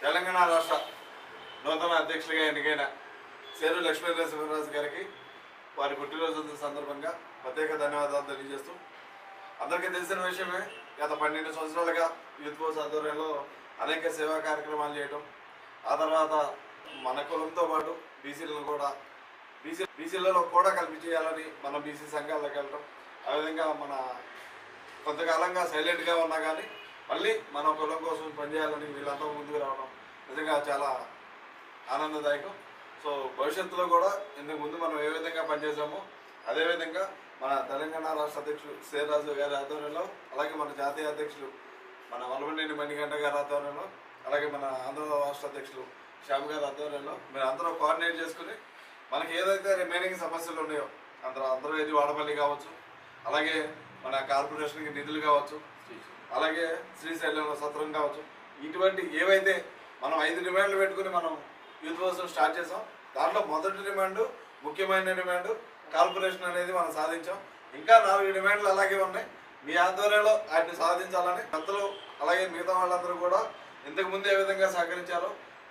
తెలంగాణ రాష్ట్ర నూతన అధ్యక్షులుగా ఎన్నికైన సేరు లక్ష్మీనరసింహరాజు గారికి వారి పుట్టినరోజు సందర్భంగా ప్రత్యేక ధన్యవాదాలు తెలియజేస్తూ అందరికీ తెలిసిన విషయమే గత పన్నెండు సంవత్సరాలుగా యూత్ ఫోర్స్ ఆధ్వర్యంలో అనేక సేవా కార్యక్రమాలు చేయటం ఆ తర్వాత మన కులంతో పాటు బీసీలను కూడా బీసీ బీసీలలో కూడా కలిపి చేయాలని మన బీసీ సంఘాలకు వెళ్ళటం ఆ విధంగా మన కొంతకాలంగా సైలెంట్గా ఉన్నా కానీ మళ్ళీ మన కులం కోసం పనిచేయాలని వీళ్ళంతా ముందుకు రావడం నిజంగా చాలా ఆనందదాయకం. సో భవిష్యత్తులో కూడా ఇంతకు ముందు మనం ఏ విధంగా పనిచేసామో అదేవిధంగా మన తెలంగాణ రాష్ట్ర అధ్యక్షులు శ్రీరాజు గారి ఆధ్వర్యంలో అలాగే మన జాతీయ అధ్యక్షులు మన వలవనేని మణిగంట గారి ఆధ్వర్యంలో అలాగే మన ఆంధ్ర రాష్ట్ర అధ్యక్షులు శ్యామ్ గారి ఆధ్వర్యంలో మీరు అందరూ కోఆర్డినేట్ చేసుకుని మనకి ఏదైతే రిమైనింగ్ సమస్యలు ఉన్నాయో అందరూ అందరూ ఏది వాడపల్లి కావచ్చు అలాగే మన కార్పొరేషన్కి నిధులు కావచ్చు అలాగే శ్రీశైలంలో సత్రం కావచ్చు. ఇటువంటి ఏవైతే మనం ఐదు డిమాండ్లు పెట్టుకుని మనం యూత్ కోసం స్టార్ట్ చేసాం దాంట్లో మొదటి డిమాండ్ ముఖ్యమైన డిమాండ్ కార్పొరేషన్ అనేది మనం సాధించాం. ఇంకా నాలుగు డిమాండ్లు అలాగే ఉన్నాయి. మీ ఆధ్వర్యంలో వాటిని సాధించాలని పెద్దలు అలాగే మిగతా వాళ్ళందరూ కూడా ఇంతకు ముందు ఏ విధంగా సహకరించారో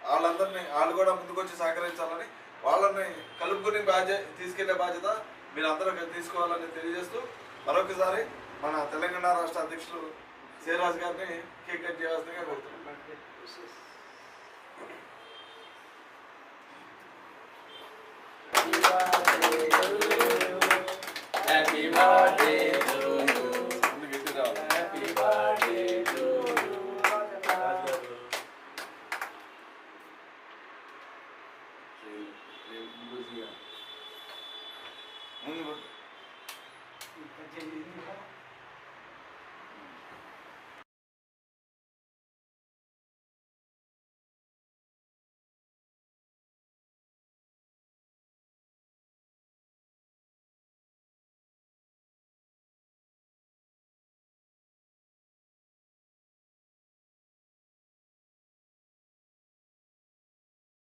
వాళ్ళందరినీ వాళ్ళు కూడా ముందుకొచ్చి సహకరించాలని వాళ్ళని కలుపుకుని బాధ్యత తీసుకెళ్ళే బాధ్యత మీరందరూ తీసుకోవాలని తెలియజేస్తూ మరొకసారి మన తెలంగాణ రాష్ట్ర అధ్యక్షులు శివరాజ్ గారిని కేక్ కట్ చేయాల్సిందిగా కోరుతున్నాం Happy birthday to you. ముందుకు ఎత్తి రావాలి. Happy birthday to you. ముందు Continue to